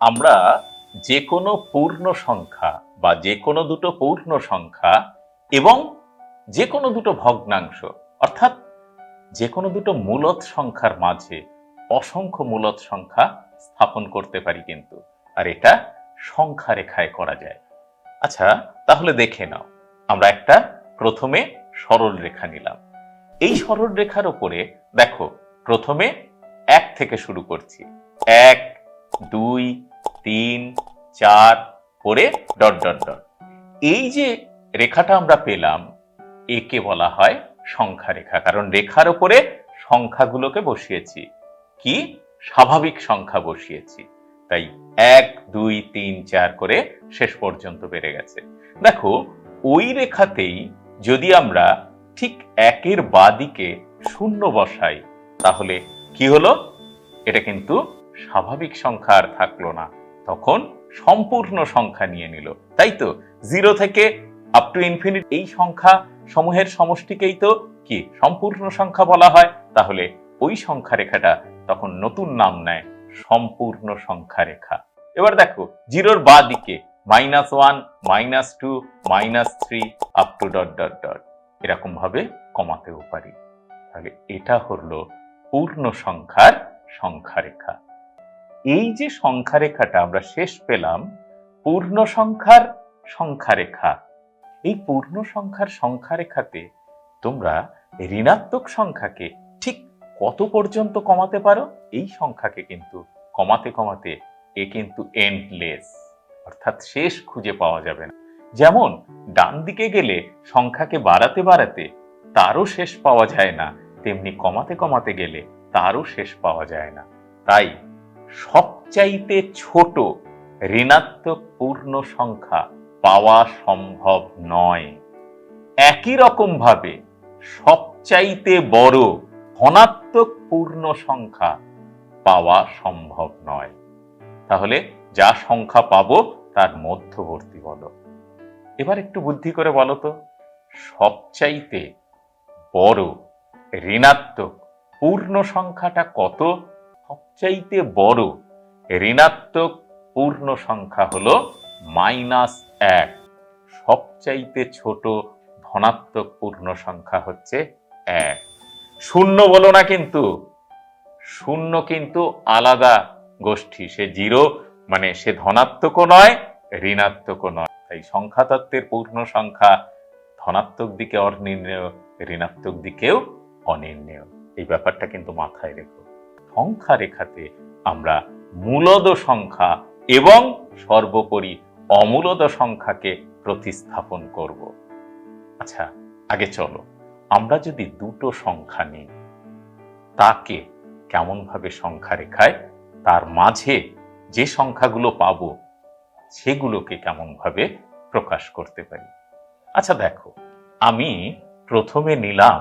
আমরা যে কোনো পূর্ণ সংখ্যা বা যে কোনো দুটো পূর্ণ সংখ্যা এবং যে কোনো দুটো ভগ্নাংশ, অর্থাৎ যে কোনো দুটো মূলত সংখ্যার মাঝে অসংখ্য মূলত সংখ্যা স্থাপন করতে পারি কিন্তু। আর এটা সংখ্যা রেখায় করা যায়। আচ্ছা তাহলে দেখে নাও। আমরা একটা প্রথমে সরল রেখা নিলাম। এই সরল রেখার উপরে দেখো, প্রথমে এক থেকে শুরু করছি। এক, দুই তিন, চার, করে ডট ডট ডট। এই যে রেখাটা আমরা পেলাম, একে বলা হয় সংখ্যা রেখা, কারণ রেখার উপরে সংখ্যাগুলোকে বসিয়েছি। কি? স্বাভাবিক সংখ্যা বসিয়েছি। তাই এক, দুই, তিন, চার করে শেষ পর্যন্ত বেড়ে গেছে। দেখো, ওই রেখাতেই যদি আমরা ঠিক একের বাদিকে শূন্য বসাই, তাহলে কি হলো? এটা কিন্তু স্বাভাবিক সংখ্যা আর থাকল না। তখন সম্পূর্ণ সংখ্যা নিয়ে নিল। তাই তো? জিরো থেকে আপ টু ইনফিনিট এই সংখ্যা সমূহের সমষ্টিকেই তো কি সম্পূর্ণ সংখ্যা বলা হয়। তাহলে ওই সংখ্যা রেখাটা তখন নতুন নাম নেয় সম্পূর্ণ সংখ্যা রেখা এবার দেখো, জিরোর বা দিকে minus one minus two minus three up to dot dot dot এরকম ভাবে কমাতেও পারি। তাহলে এটা হলো পূর্ণ সংখ্যার সংখ্যা রেখা এই যে সংখ্যা রেখাটা আমরা শেষ পেলাম, পূর্ণ সংখ্যার সংখ্যা রেখা এই পূর্ণ সংখ্যার সংখ্যা রেখাতে তোমরা ঋণাত্মক সংখ্যাকে ঠিক কত পর্যন্ত কমাতে পারো? এই সংখ্যাকে কিন্তু কমাতে কমাতে এ কিন্তু এন্ডলেস অর্থাৎ শেষ খুঁজে পাওয়া যাবে না। যেমন, ডান দিকে গেলে সংখ্যাকে বাড়াতে বাড়াতে তারও শেষ পাওয়া যায় না, তেমনি কমাতে কমাতে গেলে তারও শেষ পাওয়া যায় না। তাই সবচাইতে ছোট ঋণাত্মক পূর্ণ সংখ্যা পাওয়া সম্ভব নয়। একই রকম ভাবে সবচাইতে বড় ধনাত্মক পূর্ণ সংখ্যা পাওয়া সম্ভব নয়। তাহলে যা সংখ্যা পাব তার মধ্যবর্তী বলো। এবার একটু বুদ্ধি করে বলো তো, সবচাইতে বড় ঋণাত্মক পূর্ণ সংখ্যাটা কত সবচাইতে বড় ঋণাত্মক পূর্ণ সংখ্যা হলো মাইনাস এক। সবচাইতে ছোট ধনাত্মক পূর্ণ সংখ্যা হচ্ছে এক। শূন্য বলো না কিন্তু। শূন্য কিন্তু আলাদা গোষ্ঠী। সে জিরো মানে সে ধনাত্মকও নয়, ঋণাত্মকও নয়। তাই সংখ্যা তত্ত্বের পূর্ণ সংখ্যা ধনাত্মক দিকে অনির্ণেয়, ঋণাত্মক দিকেও অনির্ণেয়। এই ব্যাপারটা কিন্তু মাথায় রেখো। সংখ্যা রেখাতে আমরা মূলদ সংখ্যা এবং সর্বোপরি অমূলদ সংখ্যাকে প্রতিস্থাপন করব। আচ্ছা আগে চলো, আমরা যদি দুটো সংখ্যা নিই, তাকে কেমনভাবে সংখ্যা রেখায় তার মাঝে যে সংখ্যাগুলো পাব, সেগুলোকে কেমনভাবে প্রকাশ করতে পারি? আচ্ছা দেখো, আমি প্রথমে নিলাম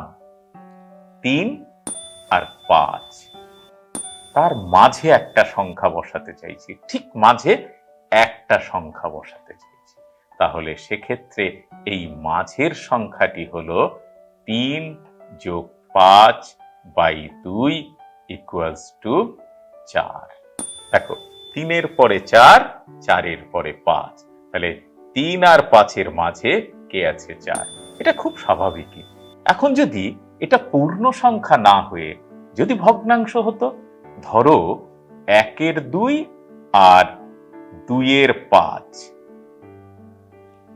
তিন আর পাঁচ। তার মাঝে একটা সংখ্যা বসাতে চাইছি, ঠিক মাঝে একটা সংখ্যা বসাতে চাইছি। তাহলে সেক্ষেত্রে এই মাঝের সংখ্যাটি হলো তিন যোগ পাঁচ বাই দুই ইকুয়ালস টু চার। দেখো, তিনের পরে চার, চারের পরে পাঁচ। তাহলে তিন আর পাঁচের মাঝে কে আছে চার? এটা খুব স্বাভাবিকই। এখন যদি এটা পূর্ণ সংখ্যা না হয়ে যদি ভগ্নাংশ হতো ধরো একের দুই আর দুইয়ের পাঁচ।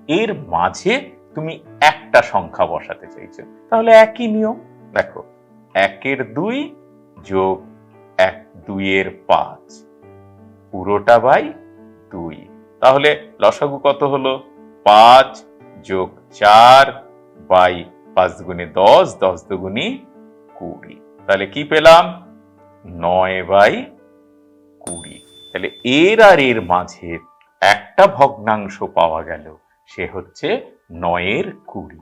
এর মাঝে তুমি একটা সংখ্যা বসাতে চাইছো। তাহলে একই নিয়ম। দেখো, একের দুই যোগ এক দুইয়ের পাঁচ। পুরোটা বাই দুই। তাহলে লসাগু কত হলো? পাঁচ যোগ চার বাই পাঁচ দুগুণে দশ দশ দুগুণি কুড়ি। তাহলে কি পেলাম? নয় বাই কুড়ি। তাহলে এর আর এর মাঝে একটা ভগ্নাংশ পাওয়া গেল, সে হচ্ছে নয়ের কুড়ি।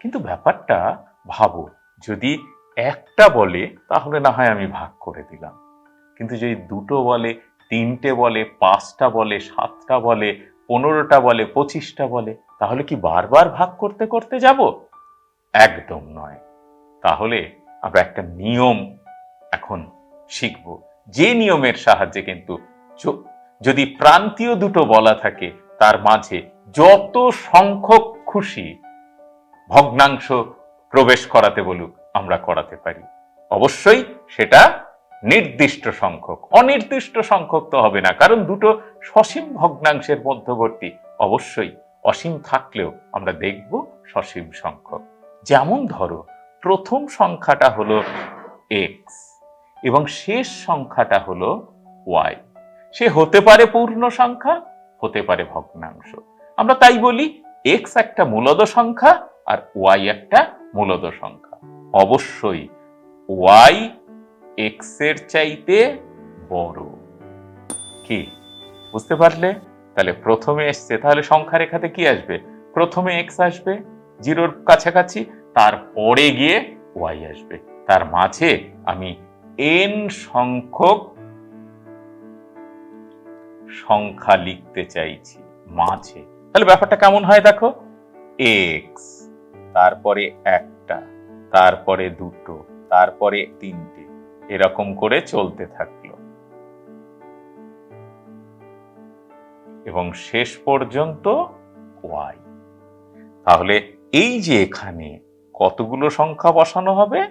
কিন্তু ব্যাপারটা ভাবো, যদি একটা বলে, তাহলে না হয় আমি ভাগ করে দিলাম। কিন্তু যদি দুটো বলে, তিনটে বলে, পাঁচটা বলে, সাতটা বলে, পনেরোটা বলে, পঁচিশটা বলে, তাহলে কি বারবার ভাগ করতে করতে যাব? একদম নয়। তাহলে আমরা একটা নিয়ম এখন শিখব। যে নিয়মের সাহায্যে কিন্তু যদি প্রান্তীয় দুটো বলা থাকে, তার মাঝে যত সংখ্যক খুশি ভগ্নাংশ প্রবেশ করাতে বলুক, আমরা করাতে পারি। অবশ্যই সেটা নির্দিষ্ট সংখ্যক। অনির্দিষ্ট সংখ্যক তো হবে না, কারণ দুটো সসীম ভগ্নাংশের মধ্যবর্তী অবশ্যই অসীম থাকলেও আমরা দেখব সসীম সংখ্যক। যেমন ধরো, প্রথম সংখ্যাটা হলো এক্স এবং শেষ সংখ্যাটা হলো ওয়াই সে হতে পারে পূর্ণ সংখ্যা, হতে পারে ভগ্নাংশ। আমরা তাই বলি এক্স একটা মূলদ সংখ্যা আর ওয়াই একটা মূলদ সংখ্যা। অবশ্যই ওয়াই এক্সের চাইতে বড়। কি? বুঝতে পারলে? তাহলে প্রথমে এসছে, তাহলে সংখ্যা রেখাতে কি আসবে? প্রথমে এক্স আসবে, জিরোর কাছাকাছি, তারপরে গিয়ে ওয়াই আসবে। তার মাঝে আমি এন সংখ্যক সংখ্যা লিখতে চাইছি মাঝে। তাহলে ব্যাপারটা কেমন হয় দেখো? এক্স তারপরে একটা, তারপরে দুটো, তারপরে তিনটে, এরকম করে চলতে থাকল। এবং শেষ পর্যন্ত ওয়াই তাহলে এই যে এখানে কতগুলো সংখ্যা বসানো হবে?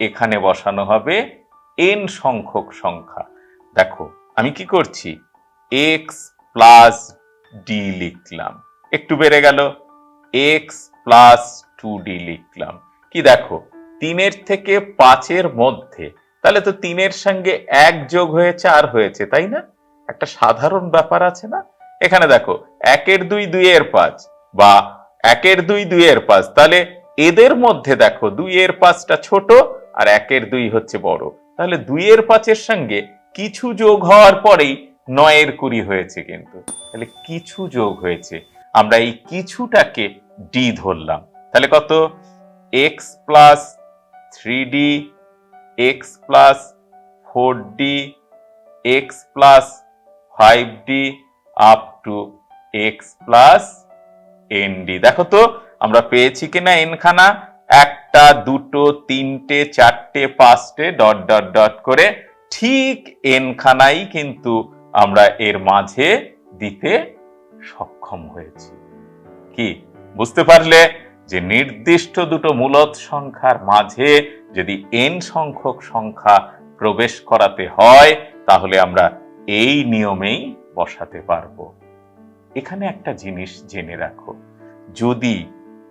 এখানে বসানো হবে এন সংখ্যক সংখ্যা। দেখো, আমি কি করছি? এক্স প্লাস ডি লিখলাম। একটু বেড়ে গেল। এক্স প্লাস টু ডি লিখলাম। কি দেখো, তিনের থেকে পাঁচের মধ্যে, তাহলে তো তিনের সঙ্গে এক যোগ হয়ে চার হয়েছে, তাই না? একটা সাধারণ ব্যাপার আছে না? এখানে দেখো, একের দুই দুইয়ের পাঁচ বা একের দুই দুইয়ের পাঁচ, তাহলে এদের মধ্যে দেখো, দুইয়ের পাঁচটা ছোট আর একের দুই হচ্ছে বড়। তাহলে দুইয়ের পাঁচের সঙ্গে কিছু যোগ হওয়ার পরেই নয়ের কুড়ি হয়েছে কিন্তু। তাহলে কিছু যোগ হয়েছে। আমরা এই কিছুটাকে ডি ধরলাম। তাহলে কত? X plus three d x plus four d x plus five d up to x plus n d দেখো তো, আমরা পেয়েছি কিনা এন খানা? একটা, দুটো, তিনটে, চারটে, পাঁচটে ডট ডট ডট করে ঠিক এন খানাই কিন্তু আমরা এর মাঝে দিতে সক্ষম হয়েছি। কি? বুঝতে পারলে যে নির্দিষ্ট দুটো মূলত সংখ্যার মাঝে যদি এন সংখ্যক সংখ্যা প্রবেশ করাতে হয়, তাহলে আমরা এই নিয়মেই বসাতে পারব। এখানে একটা জিনিস জেনে রাখো। যদি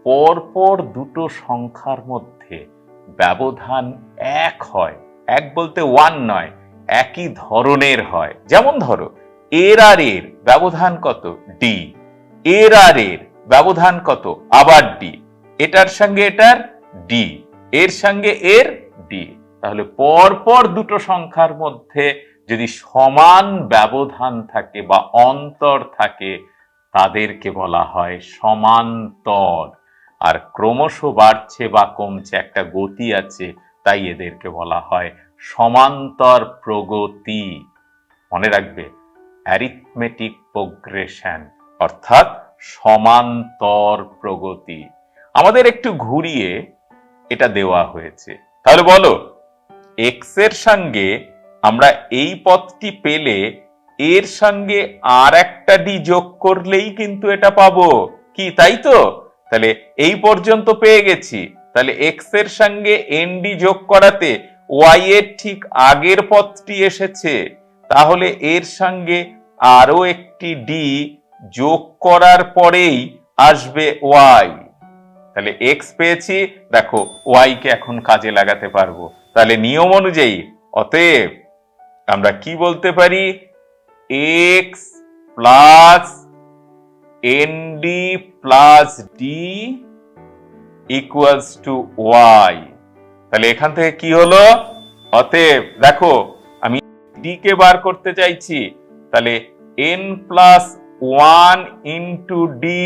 পরপর দুটো সংখ্যার মধ্যে ব্যবধান এক হয়। এক বলতে ওয়ান নয়, একই ধরনের হয়। যেমন ধরো, এর আর এর ব্যবধান কত? ডি এর আর এর ব্যবধান কত? আবার ডি এটার সঙ্গে এটার ডি এর সঙ্গে এর ডি তাহলে পরপর দুটো সংখ্যার মধ্যে যদি সমান ব্যবধান থাকে বা অন্তর থাকে, তাদেরকে বলা হয় সমান্তর। আর ক্রমশ বাড়ছে বা কমছে, একটা গতি আছে, তাই এদেরকে বলা হয় সমান্তর প্রগতি। মনে রাখবে অ্যারিথমেটিক প্রোগ্রেশন অর্থাৎ সমান্তর প্রগতি। আমাদের একটু ঘুরিয়ে এটা দেওয়া হয়েছে। তাহলে বলো এক্সের সঙ্গে আমরা এই পথটি পেলে এর সঙ্গে আর একটা ডি যোগ করলেই কিন্তু এটা পাবো। কি, তাই তো? তাহলে এই পর্যন্ত পেয়ে গেছি। তাহলে এক্সের সঙ্গে এনডি যোগ করাতে ওয়াই এর ঠিক আগের পথটি এসেছে। তাহলে এর সঙ্গে আরও একটি ডি যোগ করার পরেই আসবে ওয়াই তাহলে এক্স পেয়েছি, দেখো ওয়াই কে এখন কাজে লাগাতে পারব। তাহলে নিয়ম অনুযায়ী, অতএব আমরা কি বলতে পারি? X plus n d plus d equals to y তাহলে এখান থেকে কি হলো? অতএব দেখো, আমি ডি কে বার করতে চাইছি। তাহলে n plus one into d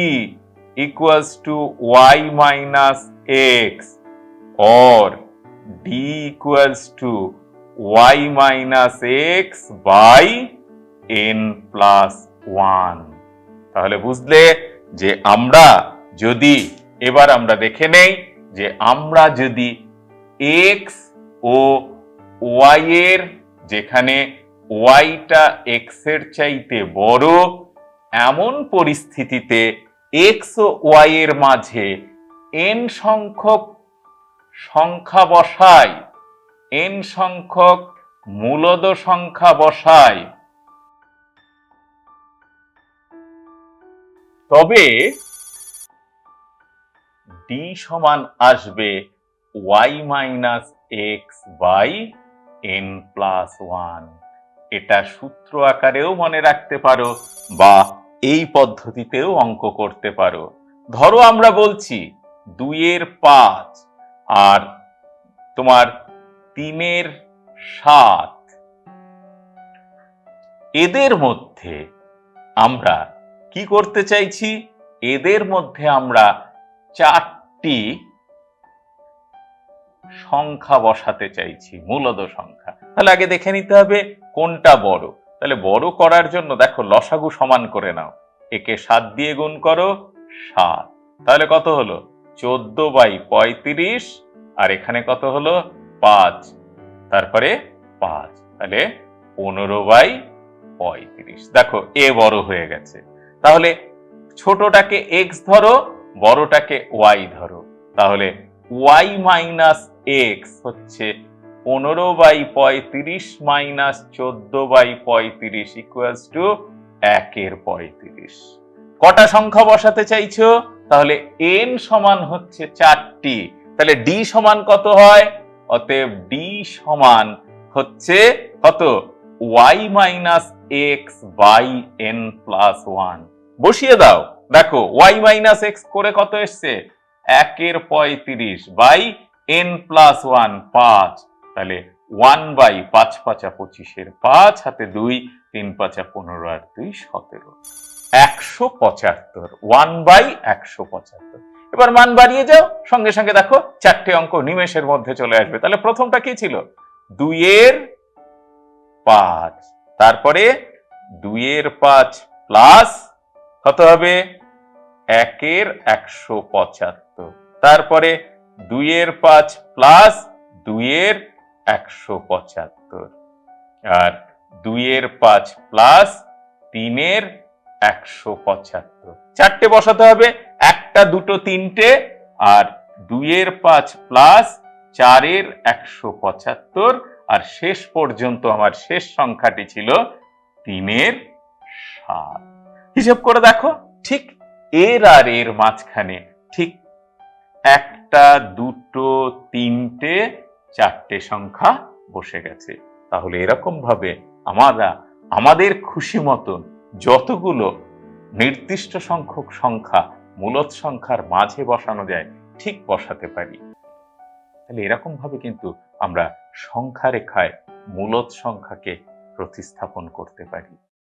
equals to y minus x. Or d equals to y minus x by n plus 1 তাহলে বুঝলে যে আমরা যদি, এবার আমরা দেখে নেই যে আমরা যদি এক্স ও y এর, যেখানে ওয়াইটা এক্সের চাইতে বড়, এমন পরিস্থিতিতে এক্স ও ওয়াই এর মাঝে এন সংখ্যক সংখ্যা বসায় এন সংখ্যক মূলদ সংখ্যা বসাই তবে ডি সমান আসবে y minus x by n plus one এটা সূত্র আকারেও মনে রাখতে পারো বা এই পদ্ধতিতেও অঙ্ক করতে পারো। ধরো আমরা বলছি দুইয়ের পাঁচ আর তোমার তিনের সাত। এদের মধ্যে আমরা কি করতে চাইছি? এদের মধ্যে আমরা চারটি সংখ্যা বসাতে চাইছি, মূলদ সংখ্যা। তাহলে আগে দেখে নিতে হবে কোনটা বড়। তাহলে বড় করার জন্য দেখো লসাগু সমান করে নাও। একে সাত দিয়ে গুণ করো, সাত। তাহলে কত হলো? চোদ্দ বাই পঁয়ত্রিশ, আর এখানে কত হলো? পাঁচ। তারপরে পাঁচ। তাহলে পনেরো বাই পঁয়ত্রিশ। দেখো, এ বড় হয়ে গেছে। তাহলে ছোটটাকে এক্স ধরো, বড়টাকে ওয়াই ধরো। তাহলে ওয়াই মাইনাস এক্স হচ্ছে পনেরো বাই পঁয়ত্রিশ মাইনাস চোদ্দ বাই পঁয়ত্রিশ ইকুয়ালস টু একের পঁয়ত্রিশ। কটা সংখ্যা বসাতে চাইছো? তাহলে এন সমান হচ্ছে চারটি। তাহলে ডি সমান কত হয়? অতএব ডি সমান হচ্ছে কত? Y minus x by n plus one বসিয়ে দাও। দেখো ওয়াই মাইনাস এক্স করে কত এসছে? একের পঁয়ত্রিশ বাই এন প্লাস ওয়ান পাঁচ। তাহলে ওয়ান বাই পাঁচ পাঁচা পঁচিশের পাঁচ, হাতে দুই, তিন পাঁচা পনেরো, আর দুই সতেরো। একশো পঁচাত্তর ওয়ান বাই একশো পঁচাত্তর। এবার মান বাড়িয়ে যাও। সঙ্গে সঙ্গে দেখো, চারটে অঙ্ক নিমেষের মধ্যে চলে আসবে। তাহলে প্রথমটা কি ছিল? দুইয়ের পাঁচ। তারপরে দুইয়ের পাঁচ প্লাস কত হবে একের একশো পঁচাত্তর। তারপরে দুইয়ের পাঁচ প্লাস দুইয়ের একশো পঁচাত্তর। আর দুইয়ের পাঁচ প্লাস তিনের একশো পঁচাত্তর। চারটে বসাতে হবে, একটা, দুটো, তিনটে, আর দুইয়ের পাঁচ প্লাস চারের একশো পঁচাত্তর। আর শেষ পর্যন্ত আমার শেষ সংখ্যাটি ছিল তিনের সাত। হিসাব করে দেখো। ঠিক এর আর এর মাঝখানে ঠিক একটা, দুটো, তিনটে, চারটে সংখ্যা বসে গেছে। তাহলে এরকম ভাবে আমরা, আমাদের খুশি মতন যতগুলো নির্দিষ্ট সংখ্যক সংখ্যা মূলত সংখ্যার মাঝে বসানো যায়, ঠিক বসাতে পারি। তাহলে এরকম ভাবে কিন্তু আমরা সংখ্যা রেখায় মূলত সংখ্যাকে প্রতিস্থাপন করতে পারি।